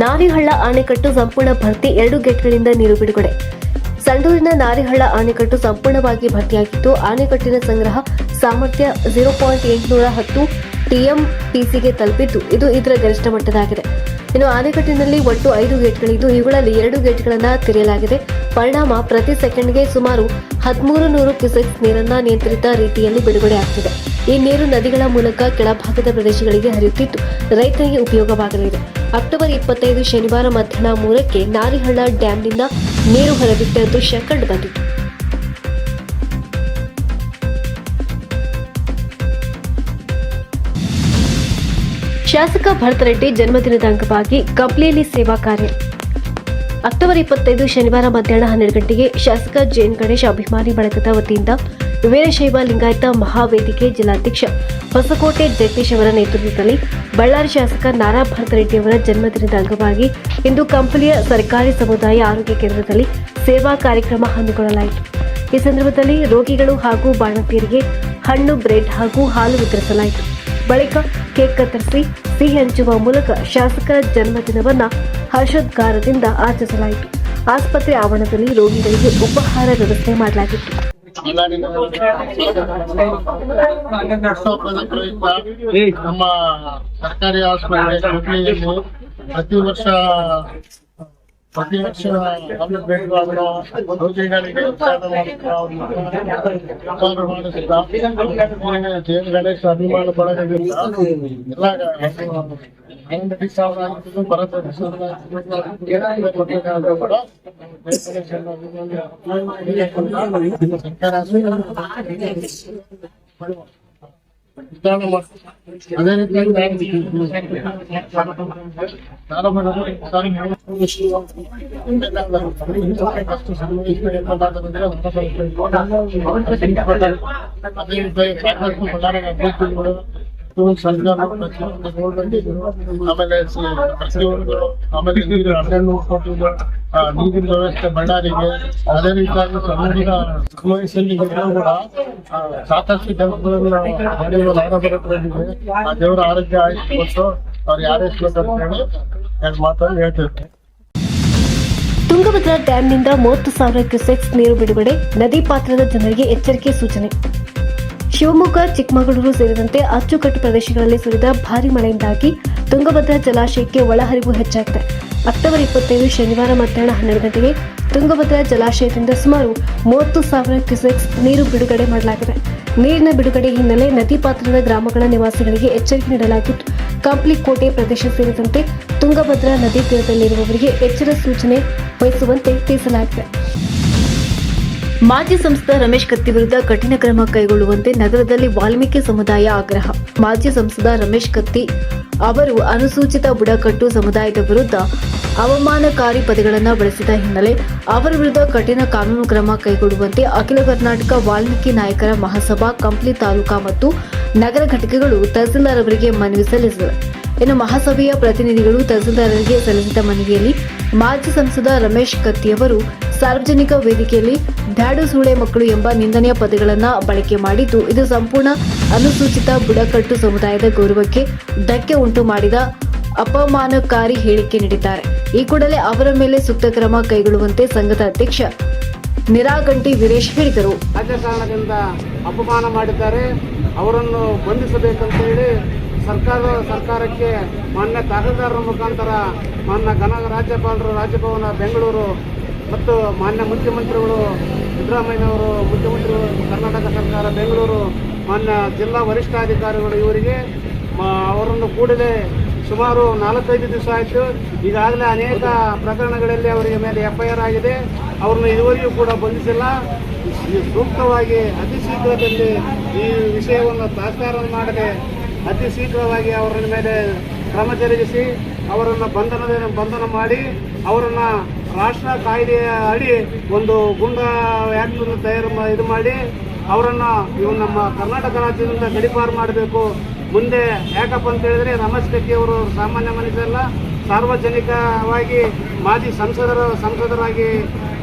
ನಾರಿಹಳ್ಳ ಅಣೆಕಟ್ಟು ಸಂಪೂರ್ಣ ಭರ್ತಿ ಎರಡು ಗೇಟ್ಗಳಿಂದ ನೀರು ಬಿಡುಗಡೆ. ಸಂಡೂರಿನ ನಾರಿಹಳ್ಳ ಅಣೆಕಟ್ಟು ಸಂಪೂರ್ಣವಾಗಿ ಭರ್ತಿಯಾಗಿದ್ದು ಅಣೆಕಟ್ಟಿನ ಸಂಗ್ರಹ ಸಾಮರ್ಥ್ಯ ಜೀರೋ ಪಾಯಿಂಟ್ ಎಂಟುನೂರ ಹತ್ತು ಟಿಎಂಟಿಸಿಗೆ ತಲುಪಿದ್ದು, ಇದು ಇದರ ಗರಿಷ್ಠ ಮಟ್ಟದಾಗಿದೆ. ಇನ್ನು ಆಣೆಕಟ್ಟಿನಲ್ಲಿ ಒಟ್ಟು ಐದು ಗೇಟ್ಗಳಿದ್ದು, ಇವುಗಳಲ್ಲಿ ಎರಡು ಗೇಟ್ಗಳನ್ನು ತೆರೆಯಲಾಗಿದೆ. ಪರಿಣಾಮ ಪ್ರತಿ ಸೆಕೆಂಡ್ಗೆ ಸುಮಾರು ಹದಿಮೂರು ನೂರು ಕ್ಯೂಸೆಕ್ಸ್ ನೀರನ್ನ ನಿಯಂತ್ರಿತ ರೀತಿಯಲ್ಲಿ ಬಿಡುಗಡೆ ಆಗ್ತಿದೆ. ಈ ನೀರು ನದಿಗಳ ಮೂಲಕ ಕೆಳಭಾಗದ ಪ್ರದೇಶಗಳಿಗೆ ಹರಿಯುತ್ತಿದ್ದು, ರೈತರಿಗೆ ಉಪಯೋಗವಾಗಲಿದೆ. ಅಕ್ಟೋಬರ್ ಇಪ್ಪತ್ತೈದು ಶನಿವಾರ ಮಧ್ಯಾಹ್ನ ಮೂರಕ್ಕೆ ನಾರಿಹಳ್ಳ ಡ್ಯಾಂನಿಂದ ನೀರು ಹೊರಬಿಟ್ಟ ದೃಶ್ಯ ಕಂಡುಬಂದಿತು. ಶಾಸಕ ಭರತರೆಡ್ಡಿ ಜನ್ಮದಿನದ ಅಂಗವಾಗಿ ಕಬ್ಲಿಯಲ್ಲಿ ಸೇವಾ ಕಾರ್ಯ. ಅಕ್ಟೋಬರ್ ಇಪ್ಪತ್ತೈದು ಶನಿವಾರ ಮಧ್ಯಾಹ್ನ ಹನ್ನೆರಡು ಗಂಟೆಗೆ ಶಾಸಕ ಜೈನ್ ಗಣೇಶ್ ಅಭಿಮಾನಿ ಬಳಗದ ವತಿಯಿಂದ ವೀರಶೈವ ಲಿಂಗಾಯತ ಮಹಾವೇದಿಕೆ ಜಿಲ್ಲಾಧ್ಯಕ್ಷ ಹೊಸಕೋಟೆ ಜಗದೀಶ್ ಅವರ ನೇತೃತ್ವದಲ್ಲಿ ಬಳ್ಳಾರಿ ಶಾಸಕ ನಾರಾ ಭರತರೆಡ್ಡಿ ಅವರ ಜನ್ಮದಿನದ ಅಂಗವಾಗಿ ಇಂದು ಕಂಪನಿಯ ಸರ್ಕಾರಿ ಸಮುದಾಯ ಆರೋಗ್ಯ ಕೇಂದ್ರದಲ್ಲಿ ಸೇವಾ ಕಾರ್ಯಕ್ರಮ ಹಮ್ಮಿಕೊಳ್ಳಲಾಯಿತು. ಈ ಸಂದರ್ಭದಲ್ಲಿ ರೋಗಿಗಳು ಹಾಗೂ ಬಾಣಂತಿಯರಿಗೆ ಹಣ್ಣು, ಬ್ರೆಡ್ ಹಾಗೂ ಹಾಲು ವಿತರಿಸಲಾಯಿತು. ಬಳಿಕ ಕೇಕ್ ಕತ್ತರಿಸಿ ಸಿಹಿ ಹಂಚುವ ಮೂಲಕ ಶಾಸಕರ ಜನ್ಮದಿನವನ್ನು ಹರ್ಷೋದ್ಗಾರದಿಂದ ಆಚರಿಸಲಾಯಿತು. ಆಸ್ಪತ್ರೆ ಆವರಣದಲ್ಲಿ ರೋಗಿಗಳಿಗೆ ಉಪಹಾರ ವ್ಯವಸ್ಥೆ ಮಾಡಲಾಗಿತ್ತು. ನಮ್ಮ ಸರ್ಕಾರಿ ಆಸ್ಪತ್ರೆ ಪ್ರತಿ ವರ್ಷ ಪ್ರತಿ ಗಣೇಶ ಅಭಿಮಾನ ಎಲ್ಲ ಸರ್ಕಾರ ಅದೇ ರೀತಿಯಾಗಿ ಅದೇ ರೀತಿಯಾಗಿ ಆಮೇಲೆ ಆಮೇಲೆ ನೀರಿನ ವ್ಯವಸ್ಥೆ ಬಳ್ಳಾರಿಗೆ ಅದೇ ರೀತಿಯಾಗಿ ಕೂಡ ಸಾಕಷ್ಟು ಆ ದೇವರ ಆರೋಗ್ಯ ಆಯ್ತು ಅವ್ರು ಯಾರೇ ಹೇಳಿ ಎರಡು ತುಂಗಭದ್ರಾ ಡ್ಯಾಂನಿಂದ ಮೂವತ್ತು ಸಾವಿರ ಕ್ಯೂಸೆಕ್ಸ್ ನೀರು ಬಿಡುಗಡೆ, ನದಿ ಪಾತ್ರದ ಜನರಿಗೆ ಎಚ್ಚರಿಕೆ ಸೂಚನೆ. ಶಿವಮೊಗ್ಗ, ಚಿಕ್ಕಮಗಳೂರು ಸೇರಿದಂತೆ ಅಚ್ಚುಕಟ್ಟು ಪ್ರದೇಶಗಳಲ್ಲಿ ಸುರಿದ ಭಾರಿ ಮಳೆಯಿಂದಾಗಿ ತುಂಗಭದ್ರಾ ಜಲಾಶಯಕ್ಕೆ ಒಳಹರಿವು ಹೆಚ್ಚಾಗಿದೆ. ಅಕ್ಟೋಬರ್ ಇಪ್ಪತ್ತೈದು ಶನಿವಾರ ಮಧ್ಯಾಹ್ನ ಹನ್ನೆರಡು ಗಂಟೆಗೆ ತುಂಗಭದ್ರಾ ಜಲಾಶಯದಿಂದ ಸುಮಾರು ಮೂವತ್ತು ಸಾವಿರ ಕ್ಯೂಸೆಕ್ಸ್ ನೀರು ಬಿಡುಗಡೆ ಮಾಡಲಾಗಿದೆ. ನೀರಿನ ಬಿಡುಗಡೆ ಹಿನ್ನೆಲೆ ನದಿ ಪಾತ್ರದ ಗ್ರಾಮಗಳ ನಿವಾಸಿಗಳಿಗೆ ಎಚ್ಚರಿಕೆ ನೀಡಲಾಗಿದ್ದು ಕಂಪ್ಲಿ ಕೋಟೆ ಪ್ರದೇಶ ಸೇರಿದಂತೆ ತುಂಗಭದ್ರಾ ನದಿ ತೀರದಲ್ಲಿರುವವರಿಗೆ ಎಚ್ಚರ ಸೂಚನೆ ವಹಿಸುವಂತೆ ತಿಳಿಸಲಾಗಿದೆ. ಮಾಜಿ ಸಂಸದ ರಮೇಶ್ ಕತ್ತಿ ವಿರುದ್ಧ ಕಠಿಣ ಕ್ರಮ ಕೈಗೊಳ್ಳುವಂತೆ ನಗರದಲ್ಲಿ ವಾಲ್ಮೀಕಿ ಸಮುದಾಯ ಆಗ್ರಹ. ಮಾಜಿ ಸಂಸದ ರಮೇಶ್ ಕತ್ತಿ ಅವರು ಅನುಸೂಚಿತ ಬುಡಕಟ್ಟು ಸಮುದಾಯದ ವಿರುದ್ಧ ಅವಮಾನಕಾರಿ ಪದಗಳನ್ನು ಬಳಸಿದ ಹಿನ್ನೆಲೆ ಅವರ ವಿರುದ್ಧ ಕಠಿಣ ಕಾನೂನು ಕ್ರಮ ಕೈಗೊಳ್ಳುವಂತೆ ಅಖಿಲ ಕರ್ನಾಟಕ ವಾಲ್ಮೀಕಿ ನಾಯಕರ ಮಹಾಸಭಾ, ಕಂಪ್ಲಿ ತಾಲೂಕಾ ಮತ್ತು ನಗರ ಘಟಕಗಳು ತಹಸೀಲ್ದಾರ್ ಅವರಿಗೆ ಮನವಿ ಸಲ್ಲಿಸಿವೆ. ಇನ್ನು ಮಹಾಸಭೆಯ ಪ್ರತಿನಿಧಿಗಳು ತಹಸೀಲ್ದಾರರಿಗೆ ಸಲ್ಲಿಸಿದ ಮನವಿಯಲ್ಲಿ ಮಾಜಿ ಸಂಸದ ರಮೇಶ್ ಕತ್ತಿಯವರು ಸಾರ್ವಜನಿಕ ವೇದಿಕೆಯಲ್ಲಿ ಧಾಡು ಸೂಳೆ ಮಕ್ಕಳು ಎಂಬ ನಿಂದನೆಯ ಪದಗಳನ್ನು ಬಳಕೆ ಮಾಡಿದ್ದು, ಇದು ಸಂಪೂರ್ಣ ಅನುಸೂಚಿತ ಬುಡಕಟ್ಟು ಸಮುದಾಯದ ಗೌರವಕ್ಕೆ ಧಕ್ಕೆ ಉಂಟು ಮಾಡಿದ ಅಪಮಾನಕಾರಿ ಹೇಳಿಕೆ ನೀಡಿದ್ದಾರೆ. ಈ ಕೂಡಲೇ ಅವರ ಮೇಲೆ ಸೂಕ್ತ ಕ್ರಮ ಕೈಗೊಳ್ಳುವಂತೆ ಸಂಘದ ಅಧ್ಯಕ್ಷ ನಿರಾಗಂಟಿ ವೀರೇಶ್ ಹೇಳಿದರು. ರಾಜಕಾರಣದಿಂದ ಅಪಮಾನ ಮಾಡಿದ್ದಾರೆ. ಅವರನ್ನು ಬಂಧಿಸಬೇಕಂತ ಹೇಳಿ ಸರ್ಕಾರ, ಸರ್ಕಾರಕ್ಕೆ ಮಾನ್ಯ ತಹಸೀಲ್ದಾರರ ಮುಖಾಂತರ ಮಾನ್ಯ ಘನ ರಾಜ್ಯಪಾಲರು, ರಾಜಭವನ, ಬೆಂಗಳೂರು ಮತ್ತು ಮಾನ್ಯ ಮುಖ್ಯಮಂತ್ರಿಗಳು ಸಿದ್ದರಾಮಯ್ಯನವರು, ಮುಖ್ಯಮಂತ್ರಿಗಳು ಕರ್ನಾಟಕ ಸರ್ಕಾರ, ಬೆಂಗಳೂರು, ಮಾನ್ಯ ಜಿಲ್ಲಾ ವರಿಷ್ಠಾಧಿಕಾರಿಗಳು ಇವರಿಗೆ ಅವರನ್ನು ಕೂಡಲೇ ಸುಮಾರು ನಾಲ್ಕೈದು ದಿವಸ ಆಯಿತು. ಈಗಾಗಲೇ ಅನೇಕ ಪ್ರಕರಣಗಳಲ್ಲಿ ಅವರಿಗೆ ಮೇಲೆ ಎಫ್ಐಆರ್ ಆಗಿದೆ. ಅವ್ರನ್ನ ಇದುವರೆಗೂ ಕೂಡ ಬಂಧಿಸಿಲ್ಲ. ಸೂಕ್ತವಾಗಿ ಅತಿ ಶೀಘ್ರದಲ್ಲಿ ಈ ವಿಷಯವನ್ನು ತಾತ್ಕಾರ ಮಾಡದೆ ಅತಿ ಶೀಘ್ರವಾಗಿ ಅವರ ಮೇಲೆ ಕ್ರಮ ಜರುಗಿಸಿ ಅವರನ್ನು ಬಂಧನದ, ಬಂಧನ ಮಾಡಿ ಅವರನ್ನ ರಾಷ್ಟ್ರ ಕಾಯ್ದೆಯ ಅಡಿ ಒಂದು ಗುಂಡ ಆ್ಯಕ್ಟ್ ತಯಾರು ಇದು ಮಾಡಿ ಅವರನ್ನು ಇವು ನಮ್ಮ ಕರ್ನಾಟಕ ರಾಜ್ಯದಿಂದ ಗಡಿಪಾರು ಮಾಡಬೇಕು. ಮುಂದೆ ಯಾಕಪ್ಪ ಅಂತ ಹೇಳಿದ್ರೆ ರಮೇಶ್ ಕಟ್ಟಿ ಅವರು ಸಾಮಾನ್ಯ ಮನುಷ್ಯರಲ್ಲ, ಸಾರ್ವಜನಿಕವಾಗಿ ಮಾಜಿ ಸಂಸದರ, ಸಂಸದರಾಗಿ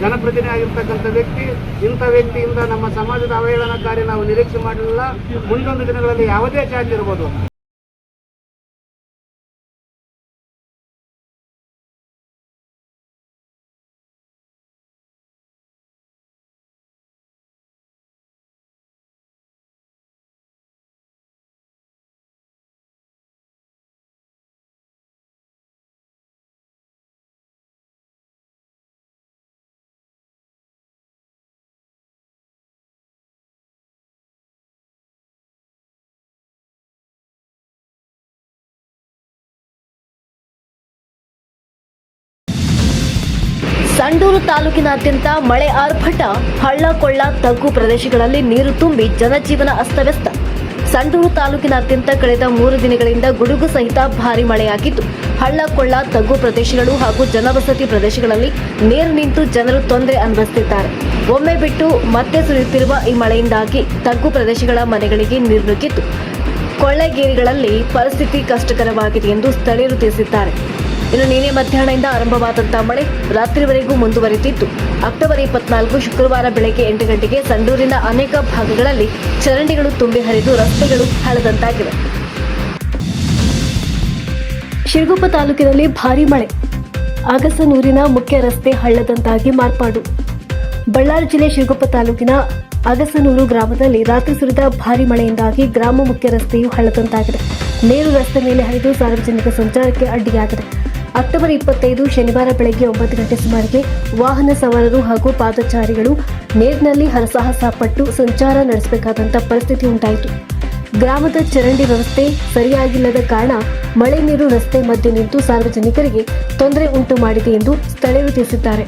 ಜನಪ್ರತಿನಿಧಿ ಆಗಿರ್ತಕ್ಕಂಥ ವ್ಯಕ್ತಿ. ಇಂಥ ವ್ಯಕ್ತಿಯಿಂದ ನಮ್ಮ ಸಮಾಜದ ಅವಹೇಳನಕಾರಿ ನಾವು ನಿರೀಕ್ಷೆ ಮಾಡಲಿಲ್ಲ. ಮುಂದೊಂದು ದಿನಗಳಲ್ಲಿ ಯಾವುದೇ ಚಾರ್ಜ್ ಇರ್ಬೋದು. ಸಂಡೂರು ತಾಲೂಕಿನಾದ್ಯಂತ ಮಳೆ ಆರ್ಭಟ ಹಳ್ಳ ಕೊಳ್ಳ ತಗ್ಗು ಪ್ರದೇಶಗಳಲ್ಲಿ ನೀರು ತುಂಬಿ ಜನಜೀವನ ಅಸ್ತವ್ಯಸ್ತ. ಸಂಡೂರು ತಾಲೂಕಿನಾದ್ಯಂತ ಕಳೆದ ಮೂರು ದಿನಗಳಿಂದ ಗುಡುಗು ಸಹಿತ ಭಾರಿ ಮಳೆಯಾಗಿದ್ದು ಹಳ್ಳ ಕೊಳ್ಳ ತಗ್ಗು ಪ್ರದೇಶಗಳು ಹಾಗೂ ಜನವಸತಿ ಪ್ರದೇಶಗಳಲ್ಲಿ ನೀರು ನಿಂತು ಜನರು ತೊಂದರೆ ಅನುಭವಿಸುತ್ತಿದ್ದಾರೆ. ಒಮ್ಮೆ ಬಿಟ್ಟು ಮತ್ತೆ ಸುರಿಯುತ್ತಿರುವ ಈ ಮಳೆಯಿಂದಾಗಿ ತಗ್ಗು ಪ್ರದೇಶಗಳ ಮನೆಗಳಿಗೆ ನೀರು ನುಗ್ಗಿದ್ದು, ಕೊಳ್ಳೆಗೇರಿಗಳಲ್ಲಿ ಪರಿಸ್ಥಿತಿ ಕಷ್ಟಕರವಾಗಿದೆ ಎಂದು ಸ್ಥಳೀಯರು ತಿಳಿಸಿದ್ದಾರೆ. ಇನ್ನು ನಿನ್ನೆ ಮಧ್ಯಾಹ್ನದಿಂದ ಆರಂಭವಾದಂತಹ ಮಳೆ ರಾತ್ರಿವರೆಗೂ ಮುಂದುವರೆದಿತ್ತು. ಅಕ್ಟೋಬರ್ ಇಪ್ಪತ್ನಾಲ್ಕು ಶುಕ್ರವಾರ ಬೆಳಗ್ಗೆ ಎಂಟು ಗಂಟೆಗೆ ಸಂಡೂರಿನ ಅನೇಕ ಭಾಗಗಳಲ್ಲಿ ಚರಂಡಿಗಳು ತುಂಬಿ ಹರಿದು ರಸ್ತೆಗಳು ಹಳದಂತಾಗಿವೆ ಶಿರಗುಪ್ಪ ತಾಲೂಕಿನಲ್ಲಿ ಭಾರೀ ಮಳೆ. ಅಗಸನೂರಿನ ಮುಖ್ಯ ರಸ್ತೆ ಹಳ್ಳದಂತಾಗಿ ಮಾರ್ಪಾಡು. ಬಳ್ಳಾರಿ ಜಿಲ್ಲೆ ಶಿರಗುಪ್ಪ ತಾಲೂಕಿನ ಅಗಸನೂರು ಗ್ರಾಮದಲ್ಲಿ ರಾತ್ರಿ ಸುರಿದ ಭಾರಿ ಮಳೆಯಿಂದಾಗಿ ಗ್ರಾಮ ಮುಖ್ಯ ರಸ್ತೆಯು ಹಳ್ಳದಂತಾಗಿದೆ ನೇರು ರಸ್ತೆ ಮೇಲೆ ಹರಿದು ಸಾರ್ವಜನಿಕ ಸಂಚಾರಕ್ಕೆ ಅಡ್ಡಿಯಾಗಿದೆ. ಅಕ್ಟೋಬರ್ ಇಪ್ಪತ್ತೈದು ಶನಿವಾರ ಬೆಳಗ್ಗೆ ಒಂಬತ್ತು ಗಂಟೆ ಸುಮಾರಿಗೆ ವಾಹನ ಸವಾರರು ಹಾಗೂ ಪಾದಚಾರಿಗಳು ನೀರಿನಲ್ಲಿ ಹರಸಾಹಸ ಪಟ್ಟು ಸಂಚಾರ ನಡೆಸಬೇಕಾದಂಥ ಪರಿಸ್ಥಿತಿ ಉಂಟಾಯಿತು. ಗ್ರಾಮದ ಚರಂಡಿ ವ್ಯವಸ್ಥೆ ಸರಿಯಾಗಿಲ್ಲದ ಕಾರಣ ಮಳೆ ನೀರು ರಸ್ತೆ ಮಧ್ಯೆ ನಿಂತು ಸಾರ್ವಜನಿಕರಿಗೆ ತೊಂದರೆ ಉಂಟು ಮಾಡಿದೆ ಎಂದು ಸ್ಥಳೀಯರು ತಿಳಿಸಿದ್ದಾರೆ.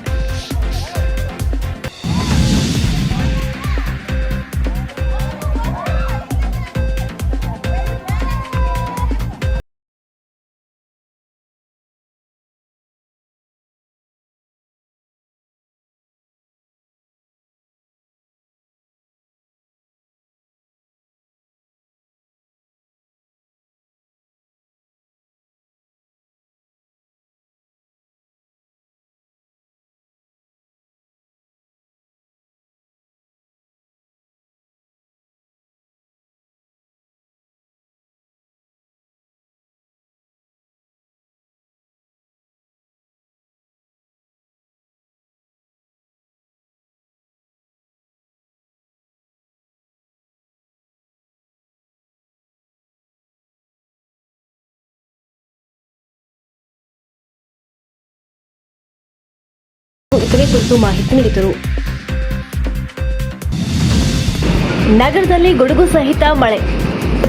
ಇತರೆ ಕುರಿತು ಮಾಹಿತಿ ನೀಡಿದರು. ನಗರದಲ್ಲಿ ಗುಡುಗು ಸಹಿತ ಮಳೆ.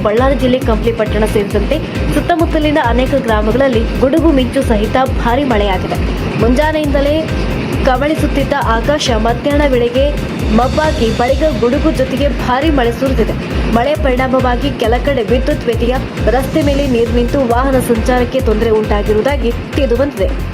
ಬಳ್ಳಾರಿ ಜಿಲ್ಲೆ ಕಂಪ್ಲಿ ಪಟ್ಟಣ ಸೇರಿದಂತೆ ಸುತ್ತಮುತ್ತಲಿನ ಅನೇಕ ಗ್ರಾಮಗಳಲ್ಲಿ ಗುಡುಗು ಮಿಂಚು ಸಹಿತ ಭಾರಿ ಮಳೆಯಾಗಿದೆ. ಮುಂಜಾನೆಯಿಂದಲೇ ಕವಳಿಸುತ್ತಿದ್ದ ಆಕಾಶ ಮಧ್ಯಾಹ್ನ ವೇಳೆಗೆ ಮಬ್ಬಾಗಿ ಬಳಿಕ ಗುಡುಗು ಜೊತೆಗೆ ಭಾರಿ ಮಳೆ ಸುರಿದಿದೆ. ಮಳೆ ಪರಿಣಾಮವಾಗಿ ಕೆಲ ಕಡೆ ವಿದ್ಯುತ್ ವ್ಯತ್ಯಯ, ರಸ್ತೆ ಮೇಲೆ ನೀರು ನಿಂತು ವಾಹನ ಸಂಚಾರಕ್ಕೆ ತೊಂದರೆ ಉಂಟಾಗಿರುವುದಾಗಿ ತಿಳಿದು ಬಂದಿದೆ.